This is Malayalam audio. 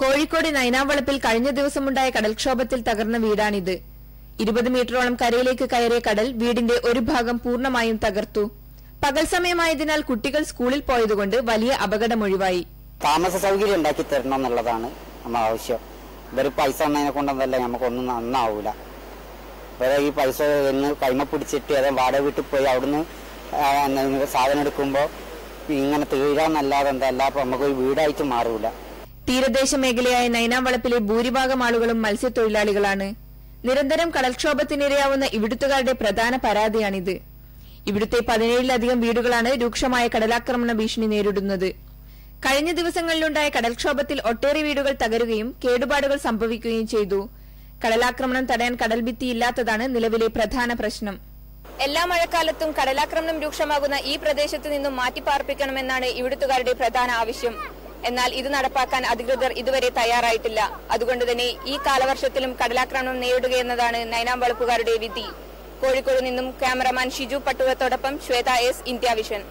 കോഴിക്കോട് നൈനാവളപ്പിൽ കഴിഞ്ഞ ദിവസമുണ്ടായ കടൽക്ഷോഭത്തിൽ തകർന്ന വീടാണിത്. ഇരുപത് മീറ്ററോളം കരയിലേക്ക് കയറിയ കടൽ വീടിന്റെ ഒരു ഭാഗം പൂർണമായും തകർത്തു. പകൽ സമയമായതിനാൽ കുട്ടികൾ സ്കൂളിൽ പോയതുകൊണ്ട് വലിയ അപകടമൊഴിവായി താമസ സൗകര്യം ഉണ്ടാക്കി തരണം എന്നുള്ളതാണ് നമ്മൾ ആവശ്യം. ഇവർ പൈസ തന്നതിനെ കൊണ്ടൊന്നല്ല നമുക്കൊന്നും നന്നാവൂല. ഇവരെ ഈ പൈസ ഒന്ന് കൈമ പിടിച്ചിട്ട് അതെ വാടക വീട്ടിൽ പോയി അവിടുന്ന് സാധനം എടുക്കുമ്പോൾ ഇങ്ങനെ തീരാന്നല്ലാതെ എന്തല്ല അപ്പൊ നമുക്ക് വീടായിട്ട് മാറൂല. തീരദേശ മേഖലയായ നൈനാംവളപ്പിലെ ഭൂരിഭാഗം ആളുകളും മത്സ്യത്തൊഴിലാളികളാണ്. നിരന്തരം കടൽക്ഷോഭത്തിനിരയാവുന്ന ഇവിടുത്തുകാരുടെ പ്രധാന പരാതിയാണിത്. ഇവിടുത്തെ പതിനേഴിലധികം വീടുകളാണ് രൂക്ഷമായ കടലാക്രമണ ഭീഷണി നേരിടുന്നത്. കഴിഞ്ഞ ദിവസങ്ങളിലുണ്ടായ കടൽക്ഷോഭത്തിൽ ഒട്ടേറെ വീടുകൾ തകരുകയും കേടുപാടുകൾ സംഭവിക്കുകയും ചെയ്തു. കടലാക്രമണം തടയാൻ കടൽഭിത്തി ഇല്ലാത്തതാണ് നിലവിലെ പ്രധാന പ്രശ്നം. എല്ലാ മഴക്കാലത്തും കടലാക്രമണം രൂക്ഷമാകുന്ന ഈ പ്രദേശത്തു നിന്നും മാറ്റിപ്പാർപ്പിക്കണമെന്നാണ് ഇവിടുത്തുകാരുടെ പ്രധാന ആവശ്യം. എന്നാൽ ഇത് നടപ്പാക്കാൻ അധികൃതർ ഇതുവരെ തയ്യാറായിട്ടില്ല. അതുകൊണ്ട് തന്നെ ഈ കാലവർഷത്തിലും കടലാക്രമണം നേരിടുകയെന്നതാണ് നൈനാം വളപ്പുകാരുടെ വിധി. കോഴിക്കോട് നിന്നും ക്യാമറമാൻ ഷിജു പട്ടുവത്തോടൊപ്പം ശ്വേത എസ് ഇന്ത്യ വിഷൻ